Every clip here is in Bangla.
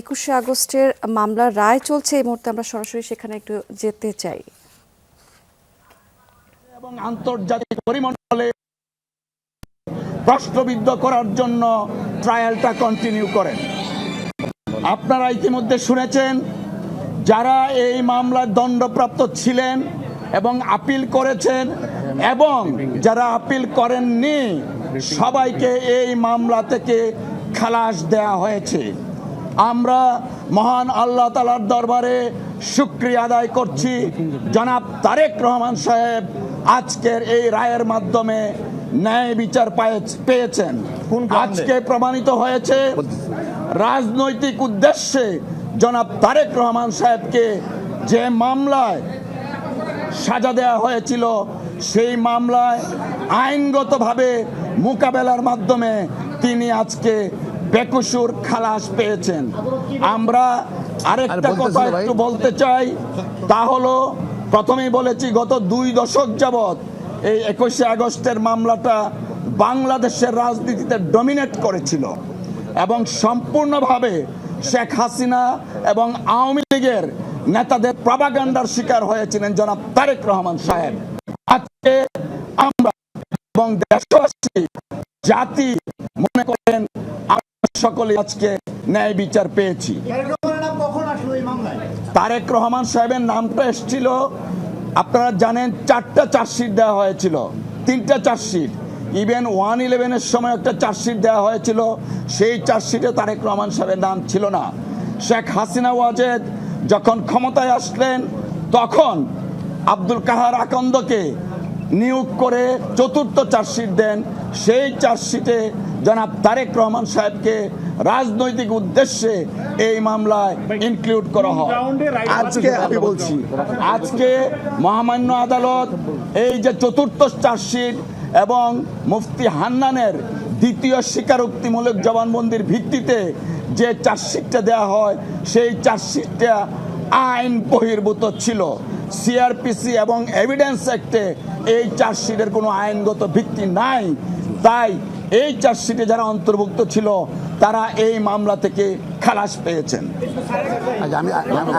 একুশে আগস্টের মামলার রায় চলছে। এই মুহূর্তে আমরা সরাসরি সেখানে একটু যেতে চাই। এবং আন্তর্জাতিক পরিমণ্ডলে প্রশ্নবিদ্ধ করার জন্য ট্রায়ালটা কন্টিনিউ করেন। আপনারা ইতিমধ্যে শুনেছেন, যারা এই মামলার দণ্ডপ্রাপ্ত ছিলেন এবং আপিল করেছেন এবং যারা আপিল করেননি, সবাইকে এই মামলা থেকে খালাস দেয়া হয়েছে। আমরা মহান আল্লাহ তালার দরবারে শুক্রিয়া আদায় করছি। জনাব তারেক রহমান সাহেব আজকের এই রায়ের মাধ্যমে ন্যায় বিচার পায়ে- পেয়েছেন। আজকে প্রমাণিত হয়েছে রাজনৈতিক উদ্দেশ্যে জনাব তারেক রহমান সাহেবকে যে মামলায় সাজা দেওয়া হয়েছিল সেই মামলায় আইনগতভাবে মোকাবেলার মাধ্যমে তিনি আজকে বেকসুর খালাস পেয়েছেন। আমরা আরেকটা কথা একটু বলতে চাই তা হলো প্রথমেই বলেছি গত দুই দশক যাবৎ এই একুশে আগস্টের মামলাটা বাংলাদেশের রাজনীতিতে ডমিনেট করেছিল এবং সম্পূর্ণভাবে শেখ হাসিনা এবং আওয়ামী লীগের নেতাদের প্রবাগান্ডার শিকার হয়েছিলেন জনাব তারেক রহমান সাহেব। আজকে সকলে আজকে ন্যায় বিচার পেয়েছি। তারেক রহমান সাহেবের নামটা এসেছিল, আপনারা জানেন চারটা চার্জশিট দেওয়া হয়েছিল, তিনটা চার্জশিট। ইভেন ওয়ান ইলেভেনের সময় একটা চার্জশিট দেওয়া হয়েছিল, সেই চার্জশিটে তারেক রহমান সাহেবের নাম ছিল না। শেখ হাসিনা ওয়াজেদ যখন ক্ষমতায় আসলেন, তখন আব্দুল কাহার আকন্দকে নিয়োগ করে চতুর্থ চার্জশিট দেন। সেই চার্জশিটে জনাব তারেক রহমান সাহেবকে রাজনৈতিক উদ্দেশ্যে এই মামলায় ইনক্লুড করা হয়। আজকে আমি বলছি, আজকে মহামান্য আদালত এই যে চতুর্থ চার্জশিট এবং মুফতি হান্নানের দ্বিতীয় স্বীকারোক্তিমূলক জবানবন্দির ভিত্তিতে যে চার্জশিটটা দেওয়া হয়, সেই চার্জশিটটা আইন বহির্ভূত ছিল। সিআরপিসি এবং এভিডেন্স অ্যাক্টে এই চার্জশিটের কোনো আইনগত ভিত্তি নাই। তাই এই চার্জশিটে যারা অন্তর্ভুক্ত ছিল তারা এই মামলা থেকে খালাস পেয়েছেন। আচ্ছা আমি আমি-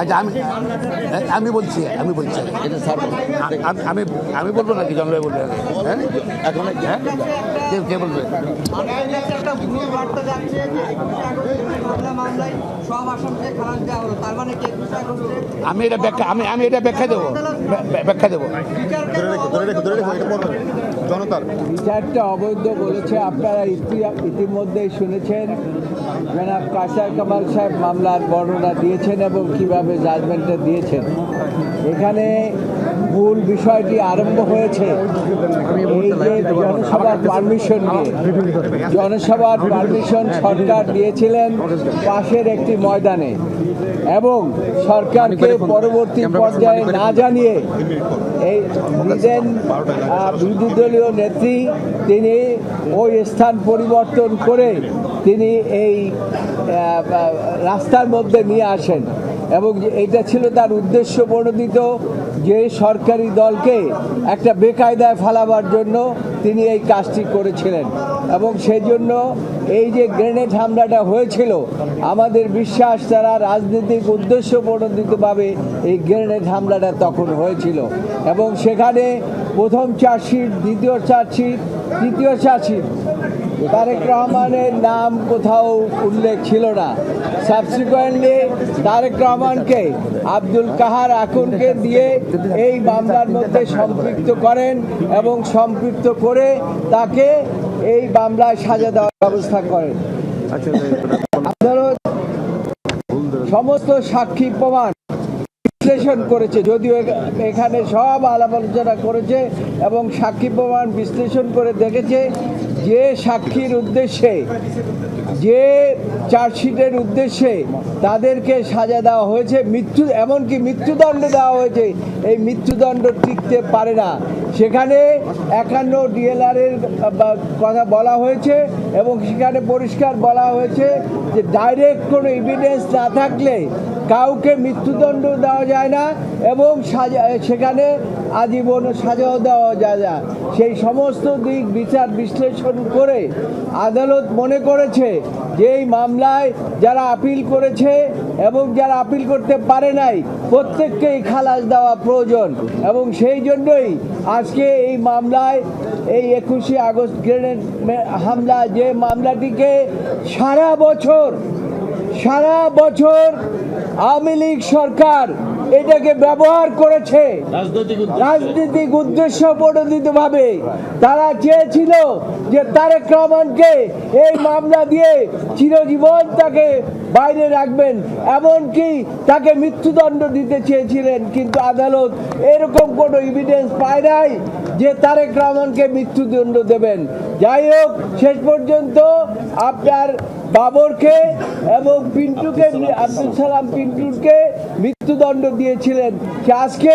আচ্ছা আমি আমি বলছি আমি বলছি। আমি- আমি বলব নাকি জন্মে বলবে? হ্যাঁ? এখন হ্যাঁ? কে কে বলবে? আমি এটা ব্যাখ্যা আমি আমি এটা ব্যাখ্যা দেবো। ব্যা- ব্যা- ব্যাখ্যা দেবো। বিচারটা অবৈধ বলেছে আপনারা ইতি- ইতিমধ্যেই শুনেছেন। জনাব কাসার কামাল সাহেব মামলার বর্ণনা দিয়েছেন এবং কীভাবে জাজমেন্টটা দিয়েছেন। এখানে মূল বিষয়টি আরম্ভ হয়েছে জনসভার পারমিশন নিয়ে। জনসভার পারমিশন সরকার দিয়েছিলেন পাশের একটি ময়দানে এবং সরকারকে পরবর্তী পর্যায়ে না জানিয়ে এই নিজের বিরোধী দলীয় নেত্রী তিনি ওই স্থান পরিবর্তন করে তিনি এই রাস্তার মধ্যে নিয়ে আসেন এবং এটা ছিল তার উদ্দেশ্য প্রণোদিত যে সরকারি দলকে একটা বেকায়দায় ফালাবার জন্য তিনি এই কাজটি করেছিলেন। এবং সেই জন্য এই যে গ্রেনেড হামলাটা হয়েছিল, আমাদের বিশ্বাস তারা রাজনৈতিক উদ্দেশ্য প্রণোদিতভাবে এই গ্রেনেড হামলাটা তখন হয়েছিল। এবং সেখানে প্রথম চার্জশিট, দ্বিতীয় চার্জশিট, তৃতীয় চার্জশিট, তারেক রহমানের নাম কোথাও উল্লেখ ছিল না। সাবসিকুয়েন্টলি তারেক রহমানকে আব্দুল কাহার আকুনকে দিয়ে এই মামলার মধ্যে সম্পৃক্ত করেন এবং সম্পৃক্ত করে তাকে এই মামলায় সাজা দেওয়ার ব্যবস্থা করেন। সমস্ত সাক্ষী প্রমাণ বিশ্লেষণ করেছে যদিও এখানে সব আলাপ আলোচনা করেছে এবং সাক্ষী প্রমাণ বিশ্লেষণ করে দেখেছে। যে সাক্ষীর উদ্দেশ্যে, যে চার্জশিটের উদ্দেশ্যে তাদেরকে সাজা দেওয়া হয়েছে, মৃত্যু, এমনকি মৃত্যুদণ্ড দেওয়া হয়েছে, এই মৃত্যুদণ্ড টিকতে পারে না। সেখানে একান্ন ডিএলআরের কথা বলা হয়েছে এবং সেখানে পরিষ্কার বলা হয়েছে যে, ডাইরেক্ট কোনো এভিডেন্স না থাকলে কাউকে মৃত্যুদণ্ড দেওয়া যায় না এবং সাজা, সেখানে আজীবন সাজাও দেওয়া যায় না। সেই সমস্ত দিক বিচার বিশ্লেষণ করে আদালত মনে করেছে যে এই মামলায় যারা আপিল করেছে এবং যারা আপিল করতে পারে নাই, প্রত্যেককেই খালাস দেওয়া প্রয়োজন এবং সেই জন্যই আজকে এই মামলায়, এই একুশে আগস্ট গ্রেনেড হামলা যে মামলাটিকে সারা বছর সারা বছর আওয়ামী লীগ সরকার এটাকে ব্যবহার করেছে। রাজনৈতিক উদ্দেশ্য। প্রণোদিত ভাবে তারা চেয়েছিল যে তারেক রহমানকে এই মামলা দিয়ে চিরজীবন তাকে বাইরে রাখবেন এমনকি তাকে মৃত্যুদণ্ড দিতে চেয়েছিলেন কিন্তু আদালত এরকম কোনো এভিডেন্স পায় নাই যে তারেক রহমানকে মৃত্যুদণ্ড দেবেন। যাই হোক শেষ পর্যন্ত আপনার বাবরকে এবং পিন্টুকে আব্দুল সালাম পিন্টুকে মৃত্যুদণ্ড দিয়েছিলেন। আজকে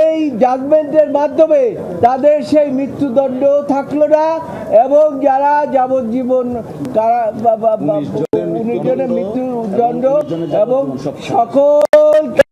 এই জাজমেন্টের মাধ্যমে তাদের সেই মৃত্যুদণ্ড থাকল না এবং যারা যাবজ্জীবন কারা উনিশ জনের মৃত্যুদণ্ড এবং সকলকে